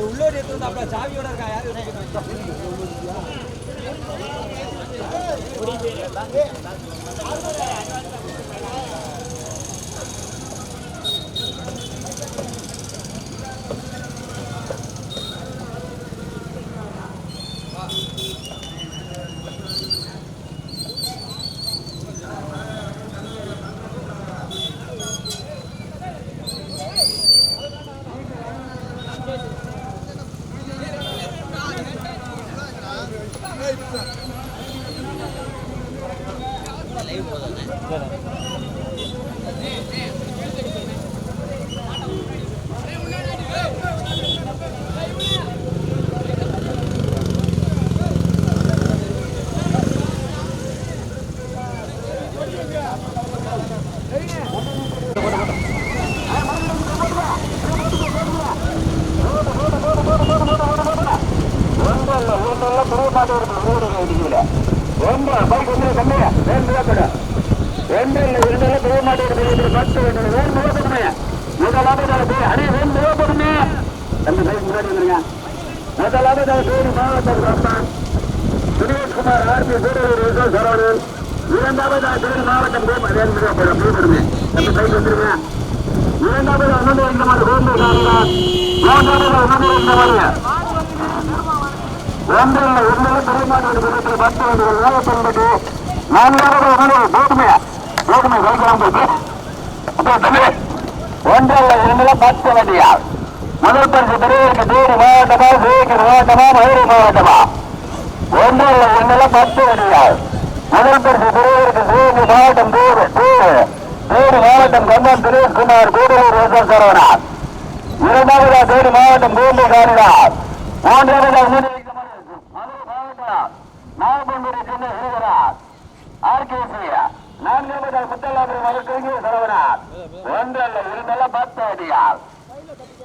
உள்ளூர் எடுத்து அப்ப ஜாவியோட இருக்கா யாரு ஆர்பி சூரியர் சரவணன் இரண்டாவது தேனி மாவட்டம் தம்பி கை வந்துருங்க இரண்டாவது அண்ணன் இந்த மாதிரி வேண்டு மூன்றாவது அண்ணன் இந்த மாதிரி ஒன்றில் ஒன்றில் பெருமாள் விதத்தில் பத்து வண்டிகள் வேகப்பட்டு நான்காவது உணவு கோதுமை கோதுமை வைக்கலாம் போட்டு அப்போ தம்பி ஒன்றில் இரண்டுல பத்து வண்டியால் முதல் பரிசு பெரியவருக்கு தேனி மாவட்டமா சிவகங்கை மாவட்டமா மதுரை மாவட்டமா? ஒன்றில் இரண்டுல பத்து வண்டியால் முதல் பரிசு பெரியவருக்கு சிவகங்கை மாவட்டம் தேடு தேடு. தேனி மாவட்டம் கம்பம் தினேஷ்குமார் கூடலூர் ரோசன் சரவணன். இரண்டாவதா தேனி மாவட்டம் பூமி காரிடார் மூன்றாவதா மதுரை மாவட்டம் நாகப்பங்குடி நான்காவதா முத்தல்லாபுரம் வழக்கறிஞர் சரவணார் ஒன்றல்ல இரண்டல்ல பத்து அடியார்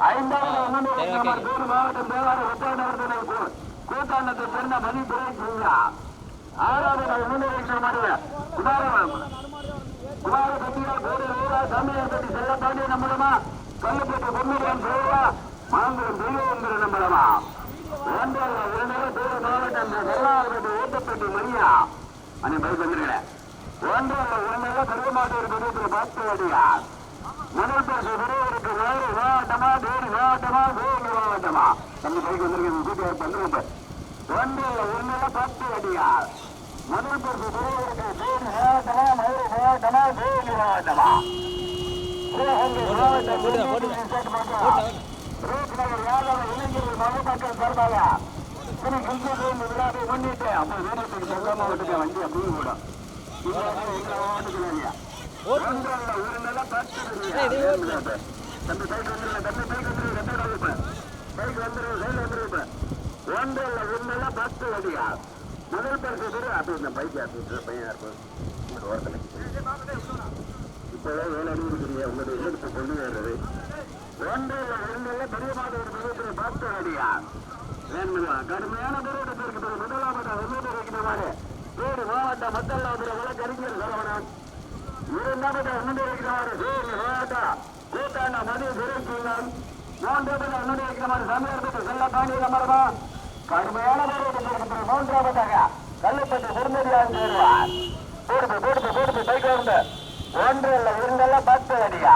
ஐந்தாவது ஒன்று மாவட்டம் தேவார ஒத்தாண்டவர்தனை கூட்டாண்டத்தை சேர்ந்த மணிபுரை சிங்கா ஆறாவது ஒன்று மணிய உதாரணம். குமார கட்டியா கோடி சாமியார் கட்டி செல்ல தாண்டிய நம்பலமா கல்லுப்பட்டு பொன்னியன் சேவா மாங்குளம் தெய்வங்கிற நம்பலமா ஒன்றல்ல இரண்டல்ல தூர் மாவட்டம் ஊட்டப்பட்டு மணியா? அன்னை பைக் வந்துருக்கிறேன் ஒன்றல்ல இரண்டல்ல கருமாட்டூர் பருவத்தில் பத்து அடியார் முதல் பரிசு பெரியவருக்கு வேறு மாவட்டமா வேறு மாவட்டமா வேறு மாவட்டமா நம்ம பைக் வந்திருக்கிறது கூட்டியார் பண்றது ஒன்றில் ஒன்றில் பத்து அடியார் முதல் பரிசு பெரியவருக்கு வேறு மாவட்டமா மதுரை மாவட்டமா வேறு மாவட்டமா ரூப்நகர் யாதவ இளைஞர்கள் மகப்பக்கள் சார்பாக திரு கிருஷ்ணன் விழாவை முன்னிட்டு அப்ப வீரத்துக்கு சொல்லாம விட்டுக்க வண்டி அப்படியே விடும் எங்களை ஓட்டுக்கிறாங்க பத்து தம்பி முதல் பரிசு பேரு அப்படி இந்த பைக் ஆஃபீஸர் பையன் இருப்போம் ஓரத்தில் இப்போவே வேலை அடி உங்களுடைய எடுத்து கொண்டு வர்றது ஒன்றல்ல ஒரு நில பத்து கடுமையான போராட்டத்தில் முதலாவது ஒன்று வைக்கிற மாதிரி வேறு மாவட்ட மத்தல்லாபுரம் வழக்கறிஞர் சரவணன். இரண்டாவது அனுமதிக்கிறார் வேறு மாவட்ட கூட்டாண்ட மது சிறைக்குள்ளன் மூன்றாவது அனுமதிக்கிறார் சமயத்துக்கு செல்ல தாண்டி நம்பரமா கடுமையான போராட்டத்தில் இருக்கிற மூன்றாவதாக கல்லுப்பட்டு பெருமதியாக சேருவார் போடுது போடுது போடுது பைக் வந்து ஒன்று இல்ல இரண்டல்ல பத்து அடியா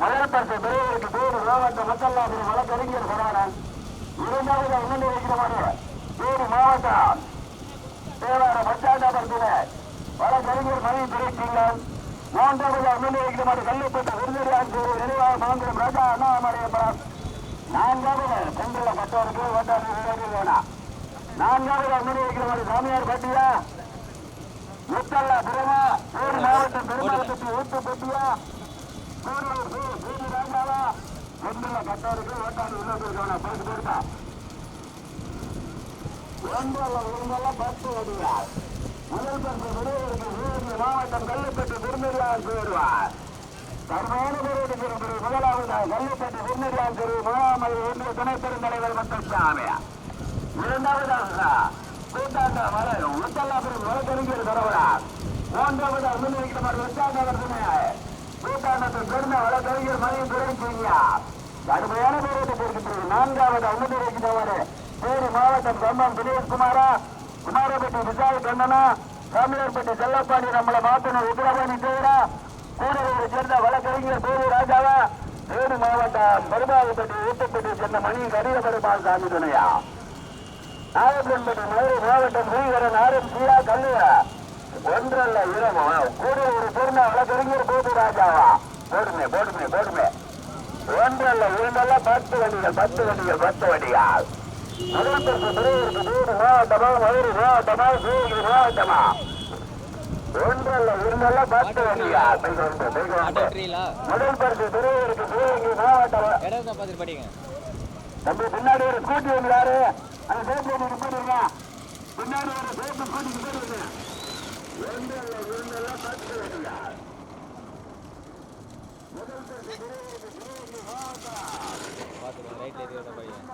முதல் பரிசு பெரியவருக்கு வேறு மாவட்ட மத்தல்லாபுரம் வழக்கறிஞர் சரவணன். இரண்டாவது அனுமதி வைக்கிறவாறு வேறு மாவட்டம் தேவார பச்சாண்டபுரத்தில் வழக்கறிஞர் மணி துறைக்கிங்கம் மூன்றாவது அனுமதி வைக்கிறவாறு கல்லுப்பட்ட விருதுரையான் சேரு நினைவாக மாந்திரம் ராஜா அண்ணாமலையபுரம் நான்காவது சென்றுள்ள பத்தோருக்கு ஓட்டாளர் வேணாம் நான்காவது அனுமதி வைக்கிறவாறு சாமியார் பட்டியா? முத்தல்லா புறமா வேறு மாவட்டம் பெருமாவட்டத்தில் ஊத்துப்பட்டியா கூடலூர் சி- சிவி ராஜாவா சென்றுள்ள பத்தோருக்கு ஓட்டாளர் உள்ளூர் வேணாம் பரிசு கொடுத்தா ஒன்றல்ல ஒன்றல்ல பத்து அடியார் முதல் பரிசு விடுவதற்கு மாவட்டம் கல்லுப்பட்டு திருநெல்லியார் சேருவார் தர்மமான போராட்டத்தில் முதலாவதாக கல்லுப்பட்டு திருநெல்லியார் தெரு முகாமல் ஒன்றிய துணை பெருந்தலைவர் மற்றும் சாமியா இரண்டாவதாக கூட்டாண்ட மலை உத்தல்லாபுரம் வழக்கறிஞர் தரவரார் மூன்றாவது அனுமதிக்கப்பட்ட உச்சாண்டவர் துணையார் கூட்டாண்டத்தில் பெருந்த வழக்கறிஞர் மணி துறை செய்யார் கடுமையான போராட்ட போர்க்கின்றது நான்காவது அமுதிரைக்கு தவறு தேனி மாவட்டம் கம்பம் தினேஷ்குமாரா குமாரப்பட்டி விசாரி கண்ணனா தமிழர்பட்டி செல்லப்பாடி நம்மளை மாத்தணும் உத்தரவாணி தேவரா கூடலூரை சேர்ந்த வழக்கறிஞர் தேவி ராஜாவா? தேனி மாவட்டம் பெருமாள்பட்டி ஊட்டப்பட்டி சேர்ந்த மணி கடித பெருமாள் சாமி துணையா? நாகப்பன்பட்டி மதுரை மாவட்டம் ஸ்ரீகரன் ஆரம் சீரா கல்லூரா ஒன்றல்ல இரவா. கூடலூர் சேர்ந்த வழக்கறிஞர் கோபி ராஜாவா? போடுமே போடுமே போடுமே. ஒன்றல்ல இரண்டல்ல பத்து வண்டிகள் பத்து வண்டிகள் பத்து வண்டிகள். முதலமைச்சர் துறையூருக்கு வீடு மாவட்டமா மதுரை மாவட்டமா சிவகிரி மாவட்டமா ஒன்றல்ல இரண்டல்ல பத்து. விட்டுறீங்களா முதல் பரிசு மாவட்டமா படிங்க தம்பி பின்னாடி ஒரு ஸ்கூட்டி அந்த பின்னாடி ஒரு ஸ்கூட்டிக்கு ஒன்றல்ல பத்து முதல் பரிசு மாவட்டம் ரைட்டில் இருக்கிறத படிங்க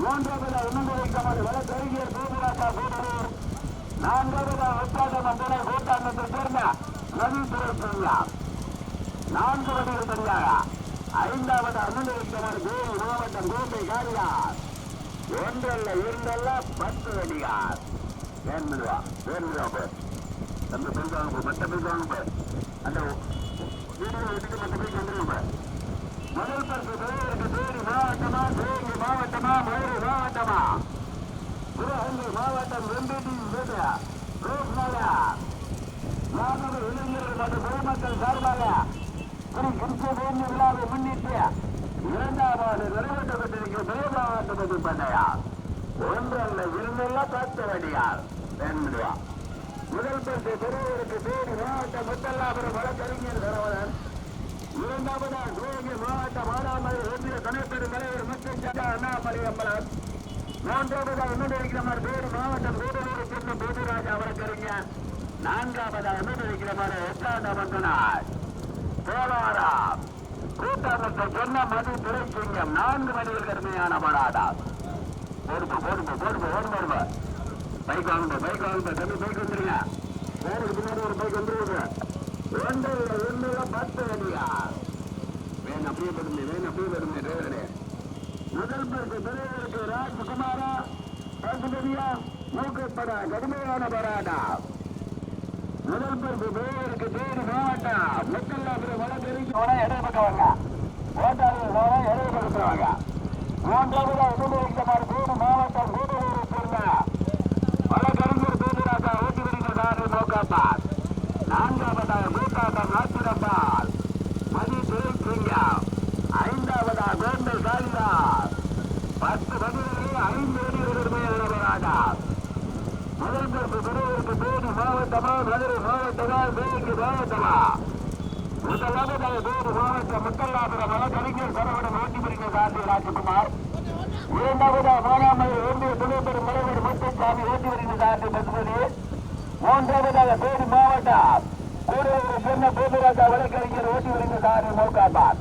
மூன்றாவது உணர்வைக்காமல் வழக்கறிஞர் கோபுராஜா கூடலூர் நான்காவது உற்சாக மண்டல கூட்டாண்டத்தை சேர்ந்த ரவி நான்கு வடிகள் தனியாக ஐந்தாவது அனுமதித்தவர் வேறு மாவட்டம் கோட்டை காரியார். ஒன்றல்ல இரண்டல்ல பத்து வடிகார் வேண்மிடுவா வேண்மிடுவா பேர் அந்த பெருக்காங்க மற்ற பெருக்காங்க பேர் அந்த வீடியோ எடுத்து மற்ற பேருக்கு வந்துருங்க முதல் பரிசு பெறுவதற்கு தேனி மாவட்டமா தேனி மாவட்டமா மாவட்டமா? சிவகங்கை மாவட்டம் வெம்பேட்டி வீடு இளைஞர்கள் மற்றும் பொதுமக்கள் சார்பாக ஸ்ரீ கிருஷ்ணபூமி விழாவை முன்னிட்டு இரண்டாவது நிறைவேற்றப்பட்டிருக்கிற பெரிய மாவட்டத்தை பண்ணையா ஒன்றல்ல இருந்தெல்லாம் பத்து வடியார் வேண்மிடுவா முதல் பரிசு பெறுவதற்கு தேடி மாவட்ட முத்தல்லாபுரம் வழக்கறிஞர் சரவணன். இரண்டாவதாக சிவகங்கை மாவட்ட மானாமலை ஒன்றிய துணைப்பெரும் தலைவர் முத்து அண்ணாமலை அம்பலம். மூன்றாவதாக என்ன இருக்கிற மாவட்டம் கூடலூரை சேர்ந்த போதுராஜா வழக்கறிஞர் நான்காவதாக என்ன இருக்கிற மாதிரி எட்டாண்ட வந்தனார் சொன்ன மது துறைசிங்கம் நான்கு மணிகள் கடுமையான படாதா போடுப்பா போடுப்பா போடுப்பா ஓடு போடுப்பா பைக் வாங்குங்க பைக் வாங்குங்க தம்பி பைக் வந்துருங்க. வேறுக்கு பின்னாடி ஒரு பைக் வந்துருங்க. ஒன்றில் ஒன்றுல பத்து வழியா வேணும் அப்படியே படுமே வேணும் அப்படியே படுமே டிரைவரே முதல் பரிசு பெரியவருக்கு ராஜ்குமாரா பசுபதியா மூக்கப்பட கடுமையான பராடா முதல் பரிசு பெரியவருக்கு தேனி மாவட்டம் முத்தல்லாபுரம் வழக்கறிஞர் போனா இடது ஓட்டாளர் போனா இடது மூன்றாவது உதவிக்குமார் தேனி மாவட்டம் கூடலூரை சேர்ந்த வழக்கறிஞர் தேனிராஜா ஓட்டி வருகிறார் நோக்காப்பார் நான்காவதாக கூட்டாட்டம் நாச்சிரப்பால் மதி துரைசிங்கம் ஐந்தாவதாக வேண்டல் பத்து பதினேழு ஐந்து அடிகளுடைய ராஜா முதல் பரிசு பெறுவதற்கு தேனி மாவட்டமா மதுரை மாவட்டமா வேலைக்கு மாவட்டமா? முதலாவதாக வேறு மாவட்டம் முத்தல்லாபுரம் வழக்கறிஞர் சரவணன் ஓட்டிபுரிங்க காந்தி ராஜகுமார். இரண்டாவதாக மானாமலை ஒன்றிய துணைப்பெரும் தலைவர் முத்துசாமி ஓட்டிபுரிங்க காந்தி பசுபதி மூன்றாவதாக தேனி மாவட்டம். கூடலூர் சொன்ன பூமிராஜா வழக்கறிஞர் ஓட்டிபுரிங்க காந்தி மோகாபாத்.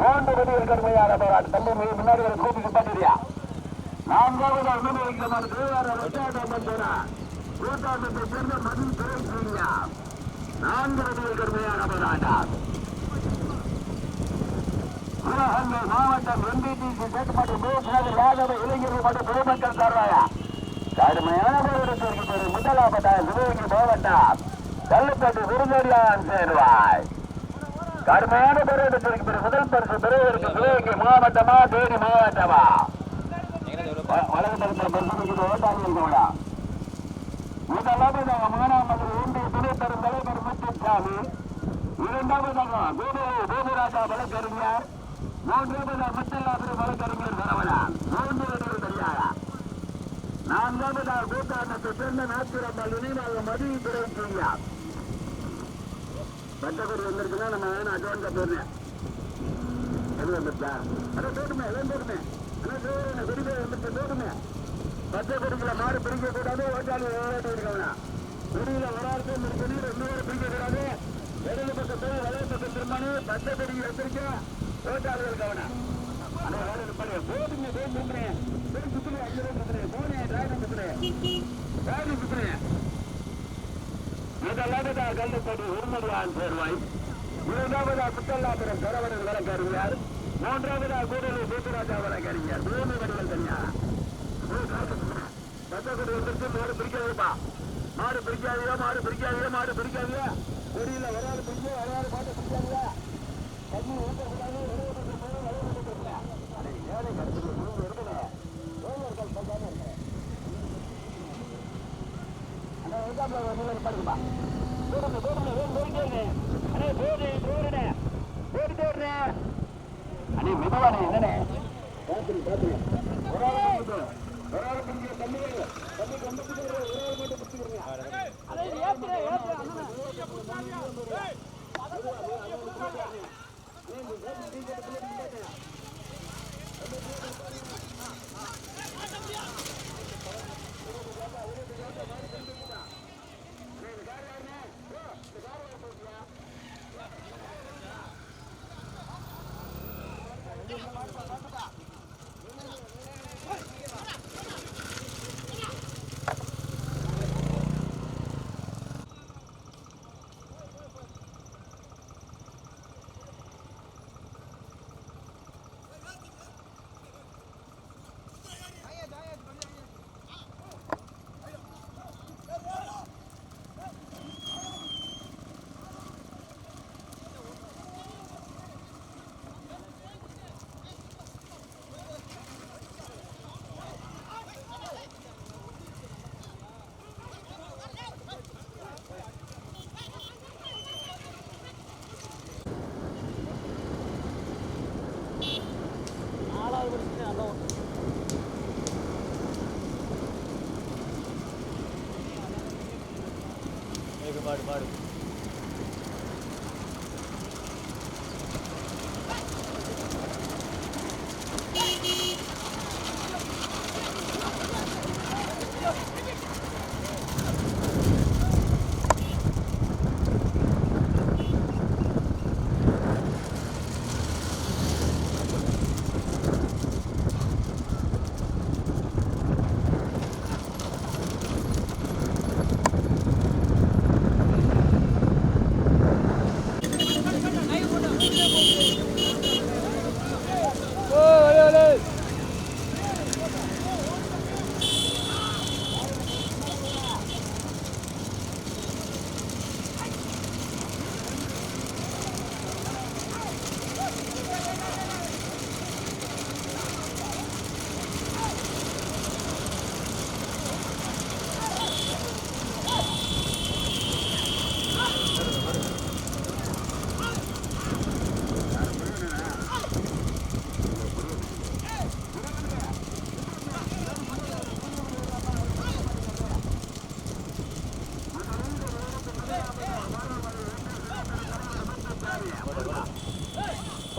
மூன்று மணிகள் கடுமையான போராட்டம். தம்பி முன்னாடி ஒரு கூப்பிட்டு பாத்துறியா நான்காவது அண்ணன் வைக்கிறமான தேவார வட்டாட்டம் வந்தோரா கூட்டாட்டத்தை சேர்ந்த மதி துறைசிங்க நான்கு மணிகள் கடுமையான போராட்டம். சிவகங்கை மாவட்டம் எம்பிடிசி சேட்டுப்பட்டு பேசுகிறது யாதவ இளைஞர்கள் மற்றும் பொதுமக்கள் சார்பாக கடுமையான போராட்டத்திற்கு பெரு சிவகங்கை மாவட்டம் கல்லுப்பட்டு சேர்வாய். கடுமையான போராட்டத்திற்கு பிறகு முதல் பரிசு பெறுவதற்கு சிவகங்கை மாவட்டமா தேனி மாவட்டமா? எங்கே வலது பக்கத்தில் பரிசு ஓட்டாளிகள் கூட முதலாவதாக மானாமது ஒன்றிய துணை பெரும் தலைவர் முத்துசாமி இரண்டாவதாக கோபுரு கோபுராஜா வழக்கறிஞர் மூன்றாவதாக முத்தல்லாபுரம் வழக்கறிஞர் சரவணன் மூன்று தெரியாதா நான்காவதாக கூட்டாட்டத்தை சேர்ந்த நாத்திரம்மாள் மதிய துறை செய்யார் பட்டக்குடி வந்திருக்குன்னா நம்ம வேணும் அட்வான்ஸா போயிருந்தேன் எது வந்துருச்சா? அதான் போட்டுமே எல்லாம் போட்டுமே. அண்ணா சோழன குடிப்பே வந்துருச்சு போட்டுமே. பச்சை குடிக்கல மாடு பிரிக்க கூடாது ஓட்டாளி விளையாட்டு இருக்கவனா குடியில ஒரு ஆள் ரெண்டு பேரும் பிரிக்க கூடாது இடது பக்கம் போய் வலது பக்கம் திரும்பணு பச்சை குடிக்கு வச்சிருக்க ஓட்டாளி இருக்கவனா அண்ணா வேலை நிப்பாடு போட்டுங்க போய் சுத்துறேன் போய் சுத்துறேன் அஞ்சு ரூபா சுத்துறேன். போனேன் டிராகன் சுத்துறேன். டிராகன் சுத்துறேன். முதலாவதா கல்லுப்படி உருமடியான் சேர்வாய் இரண்டாவதா புத்தல்லாபுரம் சரவணன் வழக்கறிஞர் மூன்றாவதா கூடலூர் சூப்பராஜா வழக்கறிஞர் மூணு வடிவல் தனியா சத்தக்குடி வந்துருச்சு மாடு பிரிக்காதுப்பா மாடு பிரிக்காதீங்க மாடு பிரிக்காதீங்க மாடு பிரிக்காதீங்க கொடியில ஒரு ஆள் பிரிக்க ஒரு ஆள் மாட்டை பிரிக்காதீங்க தண்ணி ஊற்றக்கூடாது வெளியே பக்கம் போக வெளியே பக்கம் போகல ஏழை கருத்து அந்த எக்ஸாம்பிள் ஒரு நிலை பாருங்கப்பா போடுங்க போடுங்க வேணும் போயிட்டே இருங்க அண்ணே போடு போடுறே போட்டுட்டே இருறேன் அண்ணே மெதுவானே என்னண்ணே பாத்துரு பாத்துரு ஒரு ஆள் மட்டும் ஒரு ஆள் பிடிக்கிற தண்ணி தண்ணி கொண்டு பிடிக்கிற ஒரு ஆள் மட்டும் பிடிச்சிக்கிறீங்க மாடு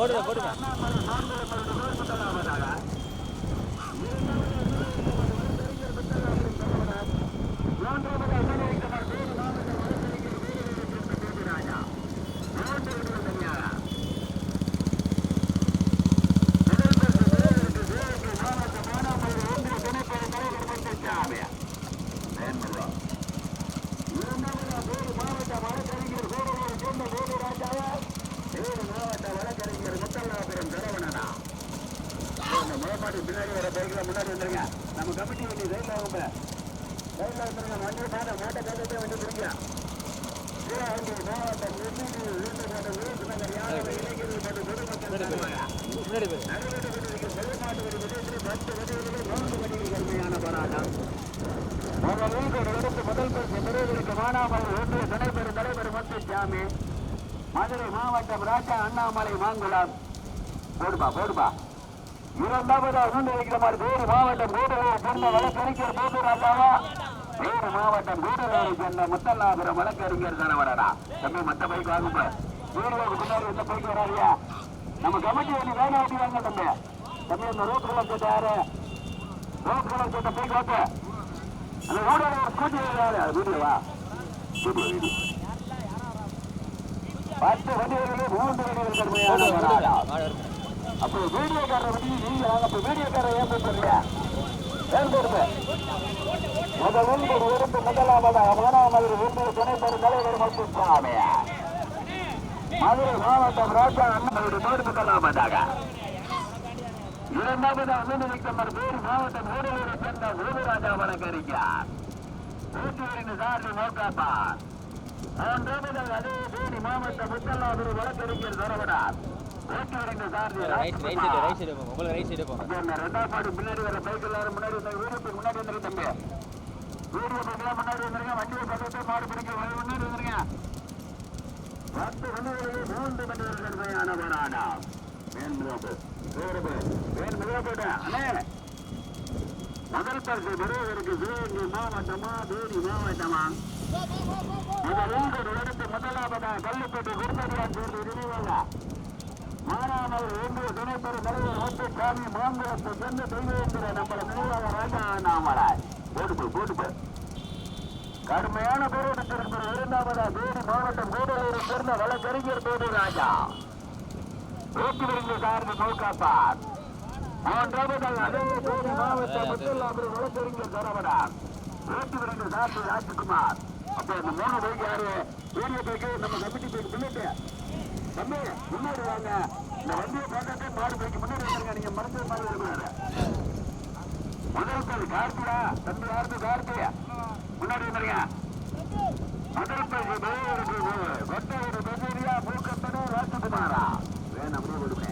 போடுங்க போடுங்க பின்னாடி வர பைக்ல முன்னாடி வந்துருங்க நம்ம கமிட்டி வண்டி ரைட்ல அவங்க ரைட்ல வந்துருங்க வண்டி மாட்ட மாட்ட கண்டிப்பா வண்டி பிடிக்க சிவகங்கை மாவட்டம் எண்ணூர் வீட்டு மாவட்டம் விருதுநகர் யாதவ இளைஞர்கள் மற்றும் பொதுமக்கள் தலைவர் முன்னாடி முதல் பரிசு பெறுவதற்கு மானாமலை ஒன்றிய துணைப்பெரும் தலைவர் முத்துசாமி மதுரை மாவட்டம் ராஜா அண்ணாமலை மாங்குளம். போடுப்பா போடுப்பா. இரண்டாவதாக முன் மாதிரி வேறு மாவட்டம் கூடலூர் சேர்ந்த வழக்கறிஞர் போட்டு ராஜாவா வேறு மாவட்டம் கூடலூரை சேர்ந்த முத்தல்லாபுரம் வழக்கறிஞர் தரவரடா தம்பி மத்த பைக் வாங்குப்ப. வீடியோக்கு முன்னாடி இந்த பைக் வராதியா? நம்ம கமிட்டி ஒண்ணு வேலை ஓட்டி வாங்க தம்பி. தம்பி அந்த ரோட் கலர் கேட்ட யாரு ரோட் கலர் கேட்ட போய் வாங்க அந்த ரோட ஸ்கூட்டி யாரு அது வீடியோவா வீடியோ வீடியோ பத்து வண்டிகளிலே மூன்று வண்டிகள் கடுமையான போடுங்க வராடா மாடு வருது. அப்போ வீடியோக்காரர் வந்து நீங்க அப்ப அப்போ வீடியோக்காரர் ஏன் போட்டுருங்க ஏன் போடுங்க முதலில் ஒரு இருந்து முதலாவதாக மானாமதுரை ஒன்றிய துணை பெரு தலைவர் மற்றும் சுவாமி மதுரை மாவட்டம் ராஜா அண்ணனுடைய நூறு முதலாவதாக இரண்டாவது அனுமதிக்கப்பட்ட பேர் மாவட்டம் ஊரலூரை சேர்ந்த ஊருராஜா வழக்கறிஞர். ஊட்டியூரின் சார்பு நோக்காப்பா மூன்றாவது அதே தேனி மாவட்டம் முத்தல்லாபுரம் வழக்கறிஞர் மாடு பின்னாடி வர எல்லாரும் முன்னாடி முன்னாடி முன்னாடி வந்துருங்க. வண்டியை பார்த்துட்டு மாடு பிடிக்க முன்னாடி வந்துருங்க. பத்து வண்டிகளில் மூன்று வண்டிகள் தன்மையான வரானா வேன் மிதப்பு வேறுபு வேன் அண்ணே. முதல் பரிசு பெறுவதற்கு சிவகங்கை மாவட்டமா தேனி மாவட்டமா? முதலில் ஒரு முதலாவதா கல்லுப்பட்டு குருமதியான் சேர்ந்து நினைவாங்க மானாமல் ஒன்றிய துணைப்பெரு தலைவர் ஒட்டு சாமி மாங்குளத்தை சென்று தெய்வேந்திர நம்மளை நினைவாக ராஜா நாமலாய் போட்டு போட்டு கடுமையான போராட்டத்திற்கு இரண்டாவதா தேனி மாவட்டம் கூடலூரை சேர்ந்த வழக்கறிஞர் போது ராஜா. ஊட்டுவிருந்து சார்ந்து நோக்காப்பார் மூன்றாவதாக அதே தேனி மாவட்டம் முத்தல்லாபுரம் வழக்கறிஞர் சரவணன். ஊட்டுவிருந்து சார்ந்து ராஜ்குமார். அப்ப இந்த மூணு பேருக்கு யாரு? வீடியோ பைக்கு நம்ம கமிட்டி பைக் முன்னிட்டு தம்பி முன்னாடி வாங்க. இந்த வண்டியை பார்த்தாட்டே மாடு பைக்கு முன்னாடி வாங்க நீங்க மறைஞ்ச மாதிரி இருக்கிறாரு முதல் பேர் கார்த்தியா தம்பி யாருக்கு கார்த்தியா முன்னாடி வந்துருங்க முதல் பேர் கொட்டையோட பெரியா மூக்கத்தனே ராஜகுமாரா? வேணும் அப்படியே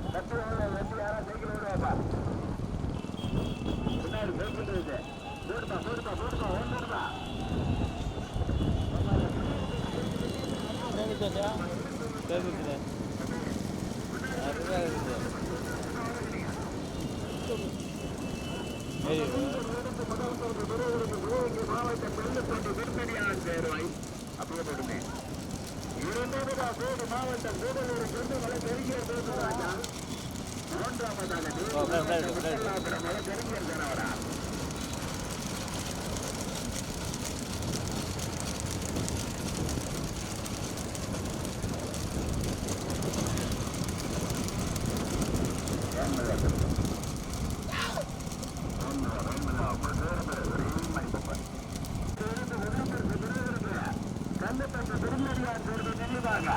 கல்லப்பட்ட பெருமடியார் சேர்ந்த நினைவாக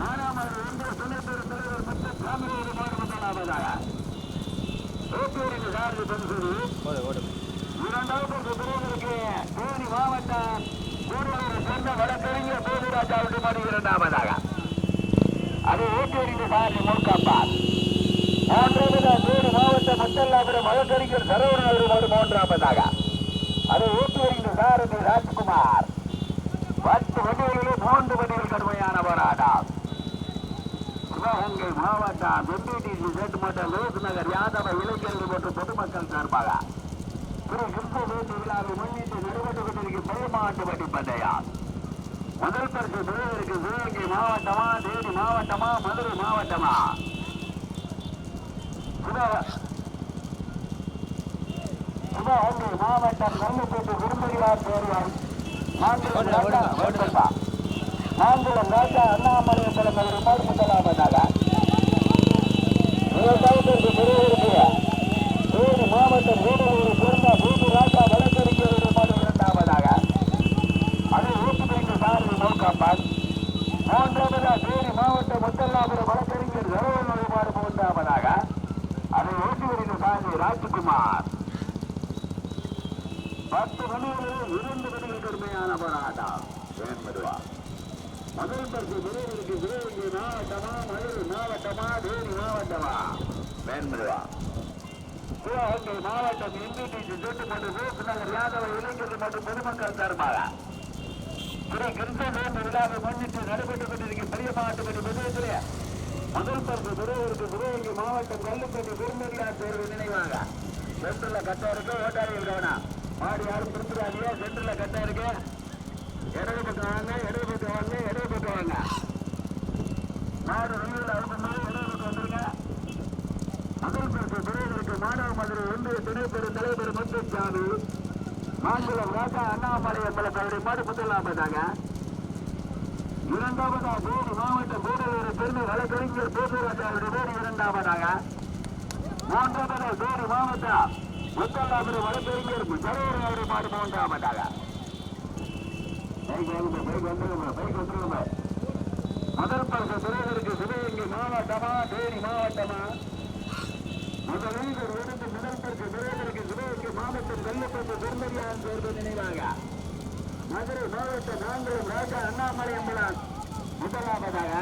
மானாமது ஒன்று துணைப்பெரும் தலைவர் மற்றும் சாமியோடு முதலாவதாக ஓட்டூரின் சார்பு பரிசு ஓடு ஓடு. இரண்டாவது பிரிவிற்கு தேனி மாவட்டம் கூடலூரை சேர்ந்த வழக்கறிஞர் போதுராஜாவுக்கு மணி இரண்டாவதாக அது ஊட்டேரிந்து சாரி மூர்க்காப்பார் மூன்றாவதாக தேனி மாவட்டம் முத்தல்லாபுரம் வழக்கறிஞர் சரவணன் மணி மூன்றாவதாக அது சாரதி ராஜ்குமார். பத்து வண்டிகளிலே மூன்று கடுமையான போராட்டம். சிவகங்கை மாவட்டம் எம்பிடிசி செட் மற்றும் லோக் நகர் யாதவ இளைஞர்கள் மற்றும் பொதுமக்கள் சார்பாக திரு கிருஷ்ணவேதி விழாவை முன்னிட்டு நடைபெற்று கொண்டிருக்கும் பெருமாட்டு வட்டி பந்தயம் முதல் பரிசு பெறுவதற்கு சிவகங்கை மாவட்டமா தேனி மாவட்டமா மதுரை மாவட்டமா? சிவ- சிவகங்கை மாவட்டம் கல்லுப்பேட்டு விரும்புகிறார் தேர்வாய் மாங்குளம் ராஜா அண்ணாமலை தலைவர் மாடு முதலாவதாக மாவட்டம் வேடலூர் சேர்ந்த பூமி ராஜா வழக்கறிஞர் மாடு இரண்டாவதாக அதை ஊட்டுப்பிடித்த சாரதி நோக்காப்பான் மூன்றாவதா தேனி மாவட்டம் முத்தல்லாபுரம் வழக்கறிஞர் சரவண வழிபாடு மூன்றாவதாக அதை ஊட்டுப்பிடித்த சாரதி ராஜ்குமார் பத்து மணிகளில் இரண்டு கடுமையான போராட்டம் வேண்படுவா முதல் பரிசு விரைவிற்கு சிவகங்கை மாவட்டமா மதுரை மாவட்டமா தேனி மாவட்டமா? வேண்படுவா சிவகங்கை மாவட்டம் எம்பிடிசி தொட்டு மற்றும் ரோஸ் நகர் யாதவ இளைஞர்கள் மற்றும் பொதுமக்கள் சார்பாக திரு கிருஷ்ணன் விழாவை முன்னிட்டு நடைபெற்றுக் கொண்டிருக்கும் பெரிய மாவட்டப்படி முதலத்திலே முதல் பரிசு விரைவிற்கு சிவகங்கை மாவட்டம் கல்லுப்பட்டி பெருமதியார் தேர்வு நினைவாக. சென்றுல கட்ட இருக்கு ஓட்டாளிகள் கவனம் மாடு யாரும் பிடிச்சிடாதீங்க சென்றுல கட்ட இருக்கு. இடது பக்கம் வாங்க இடது பக்கம் வாங்க இடது பக்கம் வாங்க. மாடு வெளியில் அனுப்பும்போது இடது பக்கம் வந்துருங்க அகல் பரிசு விரைவிற்கு மாணவ மதுரை ஒன்றிய துணை பெரும் தலைவர் முத்துசாமி மாங்குளம் ராஜா அண்ணாமலை என்பதை அவருடைய மாடு பார்த்தாங்க. இரண்டாவதா தேனி மாவட்ட கூடலூர் பெருமை வழக்கறிஞர் போதுராஜா அவருடைய பேர் இரண்டாவதாக. மூன்றாவதா தேனி மாவட்டம் முத்தல்லாபுரம் வழக்கறிஞர் சரோவர் அவரை மாடு மூன்றாவதாக. பைக் வாங்குங்க பைக் வந்துருங்க பைக் வந்துருங்க முதல் பரிசு துறையிற்கு சிவகங்கை மாவட்டமா தேனி மாவட்டமா? முதலில் ஒரு இடத்து முதல் பரிசு துறையிற்கு சிவகங்கை மாவட்டம் கல்லுப்பட்டு பெருமதியான் சேர்ந்து நினைவாங்க மதுரை மாவட்ட நாங்களும் ராஜா அண்ணாமலை அம்பலான் முதலாவதாக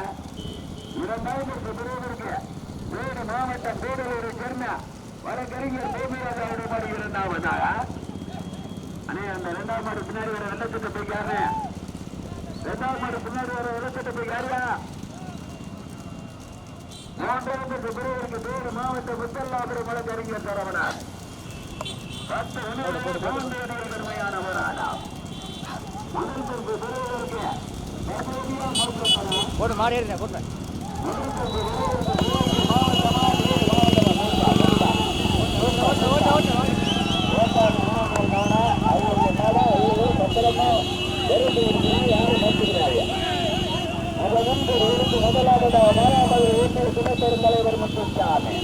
இரண்டாவது பிரிவிற்கு தேனி மாவட்டம் கூடலூரை சேர்ந்த வழக்கறிஞர் பூமிராஜாவுடைய மாடு இரண்டாவதாக. அண்ணே அந்த இரண்டாம் மாடு பின்னாடி வர வெள்ளத்திட்ட போய் யாரு? இரண்டாம் மாடு பின்னாடி வர வெள்ளத்திட்ட போய் யாருயா மூன்றாவது பிரிவிற்கு வேறு மாவட்டம் முத்தல்லாபுரம் வழக்கறிஞர் தரவனார் பத்து அணிகள் பெருமையான போராட்டம். முதல் மசூதியா மருத்துவமனை போட்டு மாறி ஏறினேன் போட்டுறேன் முதல் பரிசு பெறுவதற்கு சிவகங்கை மாவட்டமா வேறு மாவட்டமா மூன்றாவது. ஓட்டு ஓட்டு ஓட்டு ஓட்டு ஓட்டாளர் மாணவர்கள் கவனம். அவங்களுடைய மேல ஐயோ பத்திரமா தெரிந்து இருக்கிறது யாரும் நோக்குகிறார்கள் அதற்கு இருந்து முதலாவதாக மானாமது உண்மை துணைப்பெரும் தலைவர் மற்றும் சாமி.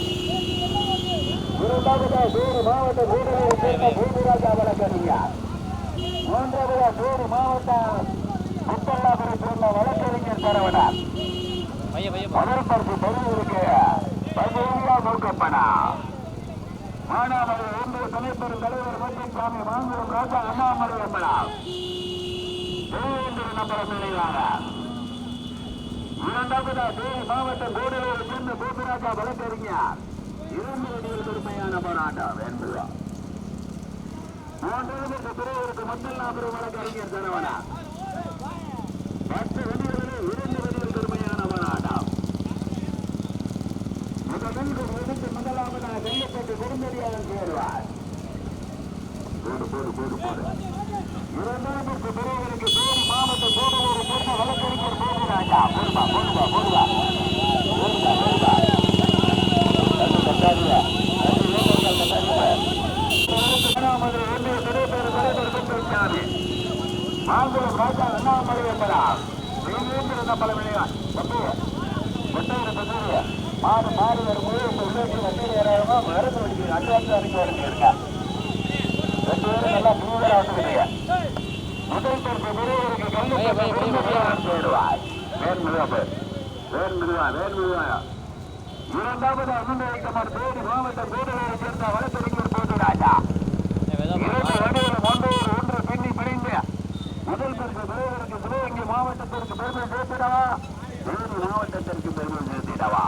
இரண்டாவதா வேறு மாவட்ட கூடலூரை சேர்ந்த பூமிராஜா வழக்கறிஞர். மூன்றாவதா வேறு மாவட்டம் முத்தல்லாபுரை சேர்ந்த வழக்கறிஞர் சரவணன். பையன் பையன் முதல் நோக்கப்படா மானாமலை ஒன்றிய துணைப்பெரும் தலைவர் மற்றும் சாமி மாங்குளம் ராஜா அண்ணாமலை அம்மனா நம்பரம் இரண்டாவதா தேனி மாவட்டம் கோடலூர் சேர்ந்த கோபிராஜா வழக்கறிஞர். இரண்டு வடிவில் பெருமையான போராட்டம் என்பதா மூன்றாவது துறையூருக்கு மக்கள் நாபுரம் வழக்கறிஞர் சரவணா. பத்து வண்டிகளில் இரண்டு வடிவில் பெருமையான போராட்டம். முதலில் எடுத்து முதலாவதாக செய்யப்பட்டு குறுந்தடியாளன் சேருவார் போடு போடு போடு போடு. இரண்டாவது துறையூருக்கு தேனி மாவட்டம் கோடலூர் மாடு மாடு வரும்போது இந்த உள்ளே வண்டியில் ஏறாம மரத்து வடிக்கிறீங்க அட்வான்ஸ் வரைக்கும் வருங்க ரெண்டு பேரும் நல்லா மூவரா வந்துக்கிறீங்க முதல் பொறுப்பு முருகருக்கு கல்லு பைய, வேறு பைய, பேர் இரண்டாவது அண்ணன் வைக்கமாறு பேரு மாவட்டம் கூடலூரை சேர்ந்த வளர்த்தறிஞர் போட்டு ராஜா. இரண்டு வண்டிகள் ஒன்றோடு ஒன்று பின்னி பிரிந்து முதல் பரிசு பெறுவதற்கு சிவகங்கை மாவட்டத்திற்கு பெருமை சேர்த்திடவா? வேறு மாவட்டத்திற்கு பெருமை சேர்த்திடவா?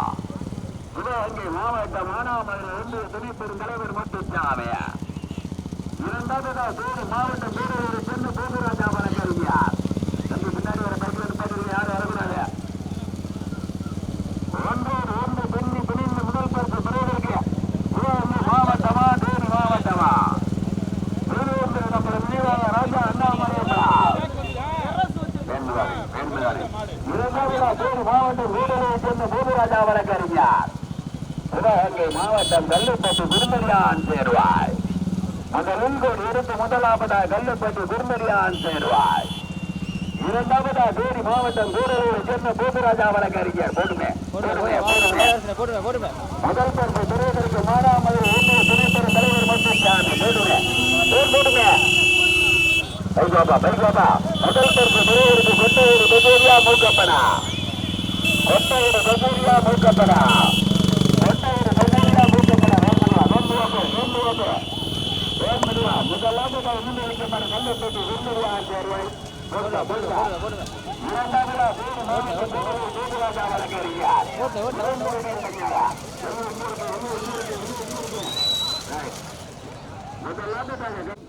சிவகங்கை மாவட்டம் மானாமலையிலிருந்து துணை பெருந்தலைவர் மட்டும் சாமைய இரண்டாவதா வேறு மாவட்டம் கூடலூரை சேர்ந்த போகுராஜா வழக்கறிஞர் தம்பி பின்னாடி வர பைக்கில் பார்த்து யாரும் வரக்கூடாது ஒன்றோடு ஒன்று பின்னி பிணிந்து முதல் பரிசு பெறுவதற்கு சிவகங்கை மாவட்டமா தேனி மாவட்டமா திருவள்ளூர் நம்ம நினைவாக ராஜா அண்ணாமலையா வேண்டுவாரி வேண்டுவாரி இரண்டாவதா தேனி மாவட்டம் வீடலை சேர்ந்த பூமிராஜா வழக்கறிஞர் சிவகங்கை மாவட்டம் கல்லுப்பட்டு குருமரியான் சேருவாய். முதலில் கோடி எடுத்து முதலாவதா கல்லுப்பட்டு குருமரியான் சேருவாய். இரண்டாவதா தேனி மாவட்டம் கூடலூரை சேர்ந்த பூமிராஜா வழக்கறிஞர் போடுமே. போடுமே போடுமே. முதல் பரிசு பெறுவதற்கு மாறாமல் ஒன்றிய துணைப்பெரும் தலைவர் மட்டும் சாமி போடுங்க போர் போடுங்க பைபாபா பைபாபா முதல் பரிசு பெறுவதற்கு கொட்டையூர் பெசூரியா மூக்கப்பனா கொட்டையூர் பெசூரியா மூக்கப்பனா கொட்டையூர் பெசூரியா மூக்கப்பனா வேண்டுவா வேண்டுவாப்பு வேண்டுவாப்பு வேண்டுவா முதலாவது முன்னே வைக்கப்பட நல்ல போட்டு வேண்டுவா சேர்வாய் போடுங்க இரண்டாவதா வேறு மாவட்டம் கூடலூர் வழக்கறிஞர் போட்டு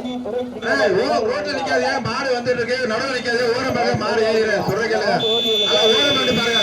ஓட்டு ஏய், ஓ- ரோட்ல நிக்காதீங்க, மாடு வந்துட்டு இருக்கு. நடுவுல நிக்காதே ஓரம் பாருங்க, மாடு ஏறிடுது, சொல்றீங்கல்ல. ஓரம் மட்டும் பாருங்க.